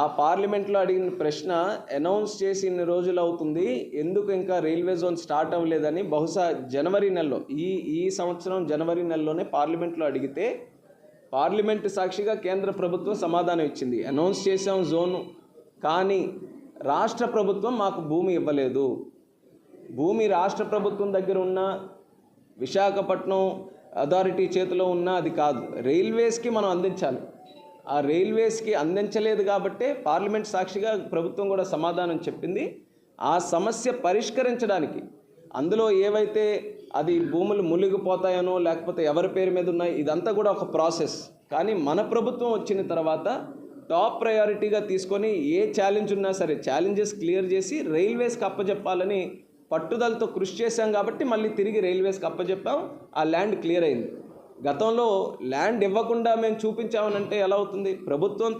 ఆ పార్లమెంట్లో అడిగిన ప్రశ్న అనౌన్స్ చేసి ఇన్ని రోజులు అవుతుంది ఎందుకు ఇంకా రైల్వే జోన్ స్టార్ట్ అవ్వలేదని బహుశా జనవరి నెలలో ఈ ఈ సంవత్సరం జనవరి నెలలోనే పార్లమెంట్లో అడిగితే పార్లమెంటు సాక్షిగా కేంద్ర ప్రభుత్వం సమాధానం ఇచ్చింది. అనౌన్స్ చేసాం జోను కానీ రాష్ట్ర ప్రభుత్వం మాకు భూమి ఇవ్వలేదు. భూమి రాష్ట్ర ప్రభుత్వం దగ్గర ఉన్న విశాఖపట్నం అథారిటీ చేతిలో ఉన్న అది కాదు. రైల్వేస్కి మనం అందించాలి. ఆ రైల్వేస్కి అందించలేదు కాబట్టే పార్లమెంట్ సాక్షిగా ప్రభుత్వం కూడా సమాధానం చెప్పింది. ఆ సమస్య పరిష్కరించడానికి అందులో ఏవైతే అది భూములు మునిగిపోతాయనో లేకపోతే ఎవరి పేరు మీద ఉన్నాయి ఇదంతా కూడా ఒక ప్రాసెస్. కానీ మన ప్రభుత్వం వచ్చిన తర్వాత టాప్ ప్రయారిటీగా తీసుకొని ఏ ఛాలెంజ్ ఉన్నా సరే ఛాలెంజెస్ క్లియర్ చేసి రైల్వేస్కి అప్పచెప్పాలని పట్టుదలతో కృషి చేశాం కాబట్టి మళ్ళీ తిరిగి రైల్వేస్కి అప్పచెప్పాం ఆ ల్యాండ్ క్లియర్ అయింది. గతంలో ల్యాండ్ ఇవ్వకుండా మేము చూపించామనంటే ఎలా అవుతుంది? ప్రభుత్వం